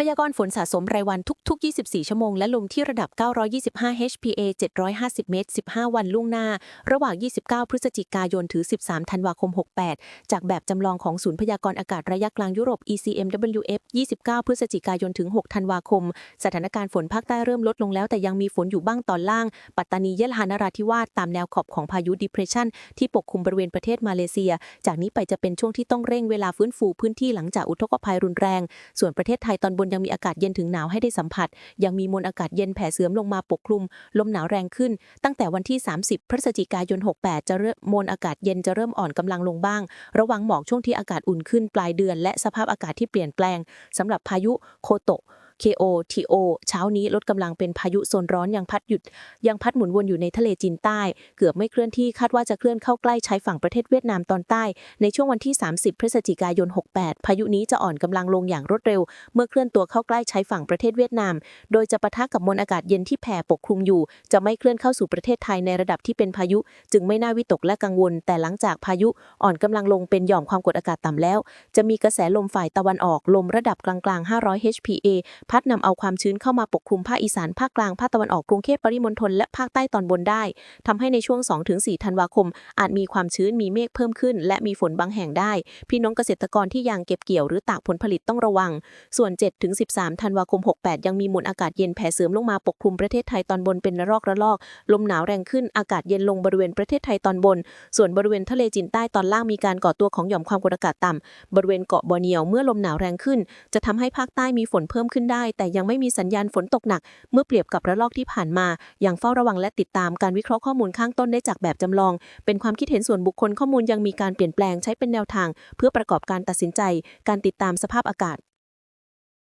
พยากรณ์ฝนสะสมรายวันทุก ๆ 24 ชั่วโมง และลมที่ระดับ 925 HPA 750 เมตร 15 วันล่วงหน้า ระหว่าง 29 พฤศจิกายน ถึง 13 ธันวาคม 68 จากแบบจำลองของศูนย์พยากรณ์อากาศระยะกลางยุโรป ECMWF 29 พฤศจิกายน ถึง 6 ธันวาคม สถานการณ์ฝนภาคใต้เริ่มลดลงแล้ว แต่ยังมีฝนอยู่บ้างตอนล่าง ปัตตานี ยะลา นราธิวาส ตามแนวขอบของพายุ depression ที่ปกคลุมบริเวณประเทศมาเลเซีย จากนี้ไปจะเป็นช่วงที่ต้องเร่งเวลาฟื้นฟูพื้นที่หลังจากอุทกภัยรุนแรง ส่วนประเทศไทยตอนบนยังมีอากาศเย็นถึงหนาวให้ได้สัมผัส ยังมีมวลอากาศเย็นแผ่เสื่อมลงมาปกคลุม ลมหนาวแรงขึ้น ตั้งแต่วันที่ 30 พฤศจิกายน 68 จะเริ่มมวลอากาศเย็นจะเริ่มอ่อนกำลังลงบ้าง ระวังหมอกช่วงที่อากาศอุ่นขึ้นปลายเดือน และสภาพอากาศที่เปลี่ยนแปลงสำหรับพายุโคโตะ KO TO เช้านี้ลดกำลังเป็นพายุโซนร้อนยังพัดหยุด ยังพัดหมุนวนอยู่ในทะเลจีนใต้ เกือบไม่เคลื่อนที่คาดว่าจะเคลื่อนเข้าใกล้ชายฝั่งประเทศเวียดนามตอนใต้ ในช่วงวันที่ 30 พฤศจิกายน 68 พายุนี้จะอ่อนกำลังลงอย่างรวดเร็ว เมื่อเคลื่อนตัวเข้าใกล้ชายฝั่งประเทศเวียดนาม โดยจะปะทะกับมวลอากาศเย็นที่แผ่ปกคลุมอยู่ จะไม่เคลื่อนเข้าสู่ประเทศไทยในระดับที่เป็นพายุ จึงไม่น่าวิตกและกังวล แต่หลังจากพายุอ่อนกำลังลงเป็นหย่อมความกดอากาศต่ำแล้ว จะมีกระแสลมฝ่ายตะวันออกลมระดับกลางๆ 500 HPA พัดนำเอาความชื้นเข้ามาปกคลุมภาคอีสานภาคกลางภาคตะวันออกกรุงเทพปริมณฑลและภาคใต้ตอนบนได้ทำให้ในช่วง 2-4 ธันวาคม อาจมีความชื้นมีเมฆเพิ่มขึ้น และมีฝนบางแห่งได้ พี่น้องเกษตรกรที่ยังเก็บเกี่ยวหรือตากผลผลิตต้องระวัง ส่วน 7-13 ธันวาคม 68 ยังมีมวลอากาศเย็นแผ่เสริมลงมาปกคลุมประเทศไทยตอนบนเป็นระลอกระลอกลมหนาวแรงขึ้นอากาศเย็นลงบริเวณประเทศไทยตอนบน ส่วนบริเวณทะเลจีนใต้ตอนล่างมีการก่อตัวของหย่อมความกดอากาศต่ำบริเวณเกาะบอร์เนียวเมื่อลมหนาวแรงขึ้น จะทำให้ภาคใต้มีฝนเพิ่มขึ้นได้แต่ยังไม่มีสัญญาณฝนตกหนัก เมื่อเปรียบกับระลอกที่ผ่านมายังเฝ้าระวังและติดตามการวิเคราะห์ข้อมูลข้างต้นได้จากแบบจำลอง เป็นความคิดเห็นส่วนบุคคลข้อมูลยังมีการเปลี่ยนแปลงใช้เป็นแนวทาง เพื่อประกอบการตัดสินใจ การติดตามสภาพอากาศ